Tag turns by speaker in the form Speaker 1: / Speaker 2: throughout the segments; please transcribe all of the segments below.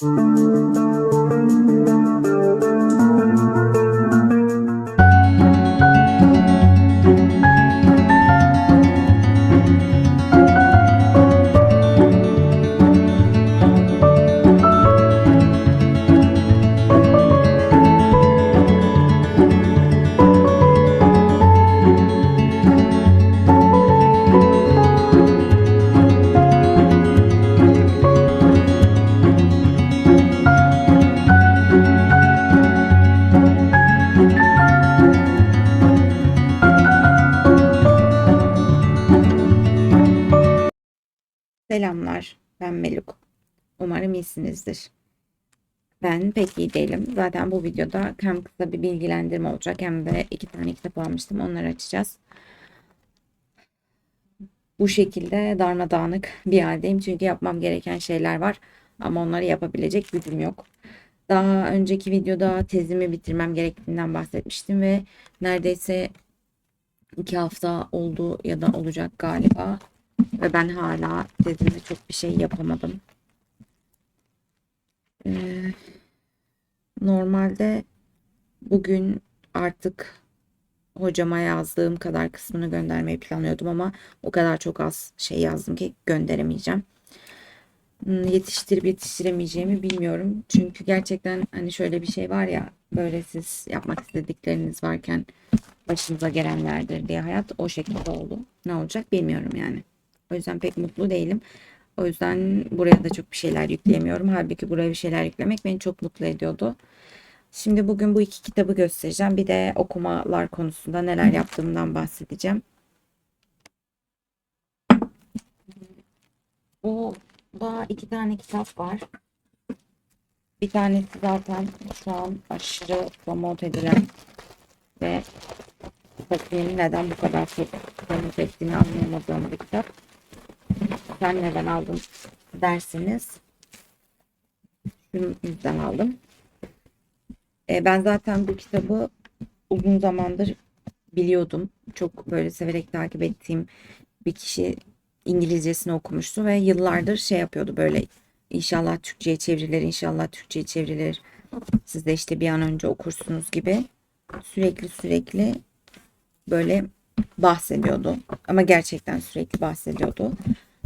Speaker 1: Thank you. Selamlar, ben Meluk. Umarım iyisinizdir. Ben pek iyi değilim. Zaten bu videoda hem kısa bir bilgilendirme olacak hem de iki tane kitap almıştım. Onları açacağız. Bu şekilde darmadağınık bir haldeyim. Çünkü yapmam gereken şeyler var. Ama onları yapabilecek gücüm yok. Daha önceki videoda tezimi bitirmem gerektiğinden bahsetmiştim ve neredeyse iki hafta oldu ya da olacak galiba. Ve ben hala tezimde çok bir şey yapamadım. Ee, normalde bugün artık hocama yazdığım kadar kısmını göndermeyi planlıyordum ama o kadar çok az şey yazdım ki gönderemeyeceğim. Hmm, Yetiştirip yetiştiremeyeceğimi bilmiyorum. Çünkü gerçekten hani şöyle bir şey var ya böyle siz yapmak istedikleriniz varken başınıza gelenlerdir diye hayat o şekilde oldu. Ne olacak bilmiyorum yani. O yüzden pek mutlu değilim. O yüzden buraya da çok bir şeyler yükleyemiyorum. Halbuki buraya bir şeyler yüklemek beni çok mutlu ediyordu. Şimdi bugün bu iki kitabı göstereceğim. Bir de okumalar konusunda neler yaptığımdan bahsedeceğim. Bu da iki tane kitap var. Bir tanesi zaten şu an aşırı promote edilen ve Fakir'in neden bu kadar çok promote ettiğini anlayamadığım bir kitap. Sen neden aldın derseniz şunun yüzden aldım. E, ben zaten bu kitabı uzun zamandır biliyordum. Çok böyle severek takip ettiğim bir kişi İngilizcesini okumuştu ve yıllardır şey yapıyordu böyle inşallah Türkçe'ye çevrilir, inşallah Türkçe'ye çevrilir. Siz de işte bir an önce okursunuz gibi sürekli sürekli böyle bahsediyordu. Ama gerçekten sürekli bahsediyordu.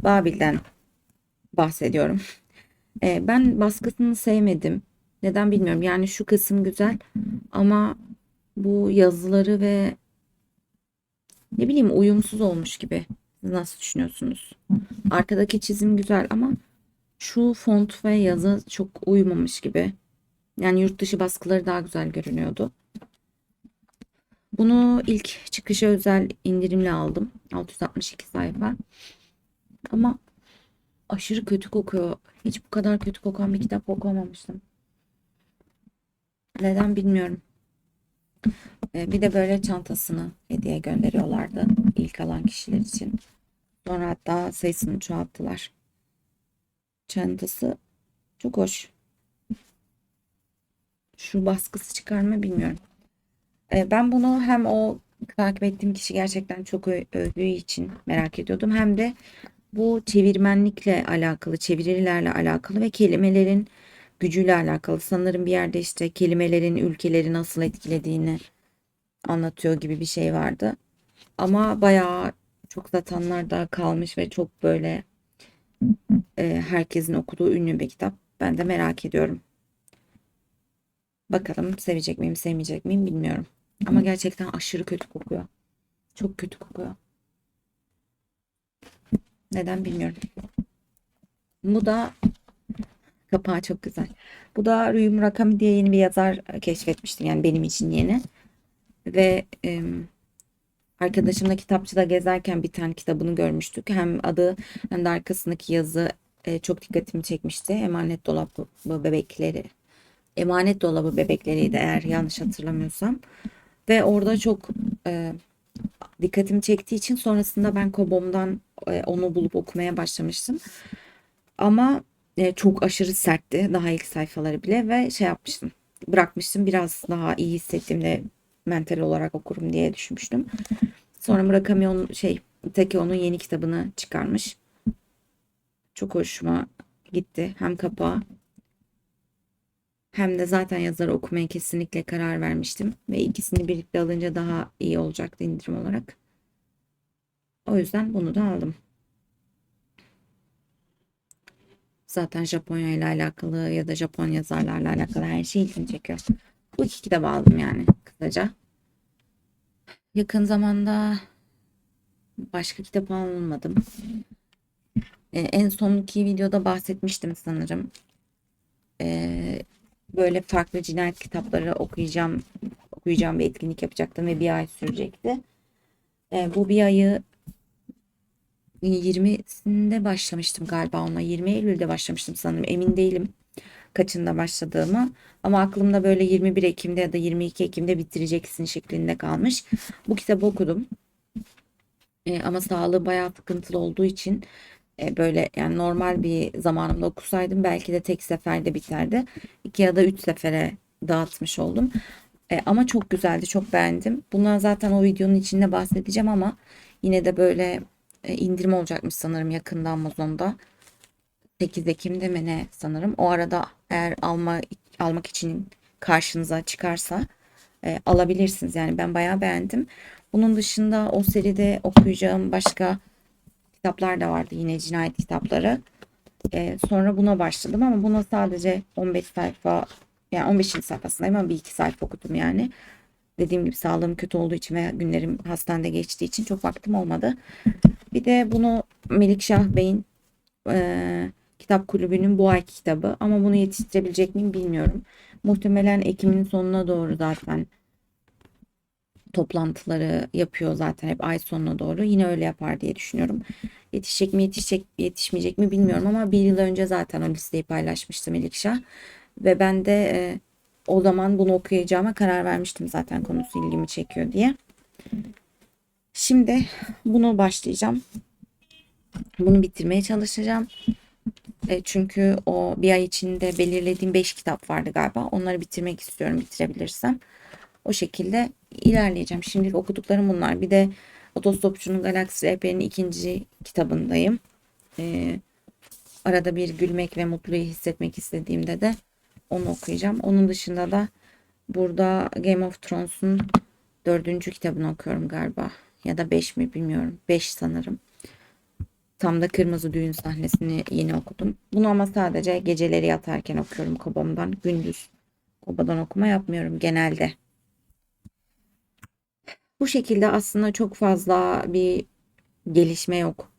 Speaker 1: Babil'den bahsediyorum. E, ben baskısını sevmedim. Neden bilmiyorum. Yani şu kısım güzel ama bu yazıları ve ne bileyim uyumsuz olmuş gibi. Nasıl düşünüyorsunuz? Arkadaki çizim güzel ama şu font ve yazı çok uyumamış gibi. Yani yurt dışı baskıları daha güzel görünüyordu. Bunu ilk çıkışa özel indirimle aldım. 662 sayfa. Ama aşırı kötü kokuyor. Hiç bu kadar kötü kokan bir kitap okumamıştım. Neden bilmiyorum. Ee, bir de böyle çantasını hediye gönderiyorlardı ilk alan kişiler için. Sonra hatta sayısını çoğalttılar. Çantası çok hoş. Şu baskısı çıkar mı bilmiyorum. Ee, ben bunu hem o takip ettiğim kişi gerçekten çok övdüğü için merak ediyordum. Hem de bu çevirmenlikle alakalı, çevirilerle alakalı ve kelimelerin gücüyle alakalı. Sanırım bir yerde işte kelimelerin ülkeleri nasıl etkilediğini anlatıyor gibi bir şey vardı. Ama bayağı çok satanlar da kalmış ve çok böyle e, herkesin okuduğu ünlü bir kitap. Ben de merak ediyorum. Bakalım sevecek miyim, sevmeyecek miyim bilmiyorum. Ama gerçekten aşırı kötü kokuyor. Çok kötü kokuyor. Neden bilmiyorum. Bu da kapağı çok güzel. Bu da Rüyum Rakami diye yeni bir yazar keşfetmiştim. Yani benim için yeni. Ve e, arkadaşımla kitapçıda gezerken bir tane kitabını görmüştük. Hem adı hem de arkasındaki yazı e, çok dikkatimi çekmişti. Emanet dolabı bebekleri. Emanet dolabı bebekleriydi eğer yanlış hatırlamıyorsam. Ve orada çok e, dikkatimi çektiği için sonrasında ben Kobom'dan e, onu bulup okumaya başlamıştım. Ama e, çok aşırı sertti daha ilk sayfaları bile ve şey yapmıştım. Bırakmıştım biraz daha iyi hissettiğimde mental olarak okurum diye düşünmüştüm. Sonra Murakami onun şey Itake onun yeni kitabını çıkarmış. Çok hoşuma gitti. Hem kapağı hem de zaten yazarı okumaya kesinlikle karar vermiştim. Ve ikisini birlikte alınca daha iyi olacaktı indirim olarak. O yüzden bunu da aldım. Zaten Japonya ile alakalı ya da Japon yazarlarla alakalı her şey ilgimi çekiyor. Bu iki kitap aldım yani kısaca. Yakın zamanda başka kitap almadım. Ee, en sonki videoda bahsetmiştim sanırım. Ee, böyle farklı cinayet kitapları okuyacağım okuyacağım bir etkinlik yapacaktım ve bir ay sürecekti. Ee, bu bir ayı 20'sinde başlamıştım galiba ona. 20 Eylül'de başlamıştım sanırım. Emin değilim kaçında başladığımı. Ama aklımda böyle 21 Ekim'de ya da 22 Ekim'de bitireceksin şeklinde kalmış. Bu kitabı okudum. E, ama sağlığı bayağı sıkıntılı olduğu için e, böyle yani normal bir zamanımda okusaydım belki de tek seferde biterdi. İki ya da üç sefere dağıtmış oldum. E, ama çok güzeldi, çok beğendim. Bundan zaten o videonun içinde bahsedeceğim ama yine de böyle indirim olacakmış sanırım yakında Amazon'da. 8 Ekim'de mi ne sanırım. O arada eğer alma almak için karşınıza çıkarsa e, alabilirsiniz. Yani ben bayağı beğendim. Bunun dışında o seride okuyacağım başka kitaplar da vardı yine cinayet kitapları. E, sonra buna başladım ama buna sadece 15 sayfa yani 15. sayfasındayım ama bir iki sayfa okudum yani. Dediğim gibi sağlığım kötü olduğu için veya günlerim hastanede geçtiği için çok vaktim olmadı. Bir de bunu Melikşah Bey'in e, kitap kulübünün bu ayki kitabı ama bunu yetiştirebilecek miyim bilmiyorum. Muhtemelen Ekim'in sonuna doğru zaten toplantıları yapıyor zaten hep ay sonuna doğru. Yine öyle yapar diye düşünüyorum. Yetişecek mi yetişecek yetişmeyecek mi bilmiyorum ama bir yıl önce zaten o listeyi paylaşmıştı Melikşah. Ve ben de e, o zaman bunu okuyacağıma karar vermiştim zaten konusu ilgimi çekiyor diye. Şimdi bunu başlayacağım. Bunu bitirmeye çalışacağım. E, çünkü o bir ay içinde belirlediğim 5 kitap vardı galiba. Onları bitirmek istiyorum bitirebilirsem. O şekilde ilerleyeceğim. Şimdilik okuduklarım bunlar. Bir de Otostopçunun Galaksi Rehberi'nin ikinci kitabındayım. E, arada bir gülmek ve mutluluğu hissetmek istediğimde de onu okuyacağım. Onun dışında da burada Game of Thrones'un dördüncü kitabını okuyorum galiba. Ya da beş mi bilmiyorum. Beş sanırım. Tam da kırmızı düğün sahnesini yeni okudum. Bunu ama sadece geceleri yatarken okuyorum kobamdan. Gündüz kobadan okuma yapmıyorum genelde. Bu şekilde aslında çok fazla bir gelişme yok.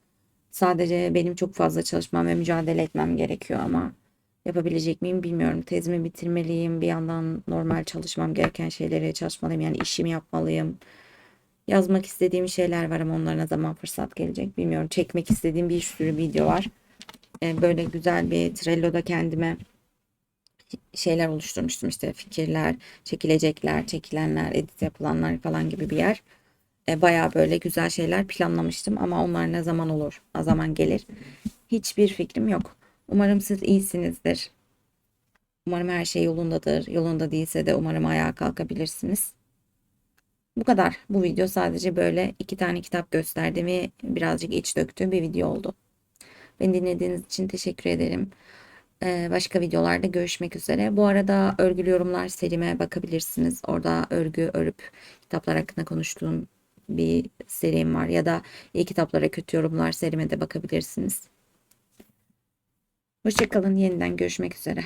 Speaker 1: Sadece benim çok fazla çalışmam ve mücadele etmem gerekiyor ama yapabilecek miyim bilmiyorum. Tezimi bitirmeliyim. Bir yandan normal çalışmam gereken şeylere çalışmalıyım. Yani işimi yapmalıyım. Yazmak istediğim şeyler var ama onlara zaman fırsat gelecek bilmiyorum. Çekmek istediğim bir sürü video var. Ee, böyle güzel bir Trello'da kendime şeyler oluşturmuştum işte fikirler, çekilecekler, çekilenler, edit yapılanlar falan gibi bir yer. E, bayağı böyle güzel şeyler planlamıştım ama onlar ne zaman olur, ne zaman gelir hiçbir fikrim yok. Umarım siz iyisinizdir. Umarım her şey yolundadır. Yolunda değilse de umarım ayağa kalkabilirsiniz. Bu kadar. Bu video sadece böyle iki tane kitap gösterdiğimi birazcık iç döktüğüm bir video oldu. Beni dinlediğiniz için teşekkür ederim. Ee, başka videolarda görüşmek üzere. Bu arada örgülü yorumlar serime bakabilirsiniz. Orada örgü örüp kitaplar hakkında konuştuğum bir serim var. Ya da iyi kitaplara kötü yorumlar serime de bakabilirsiniz. Hoşçakalın. Yeniden görüşmek üzere.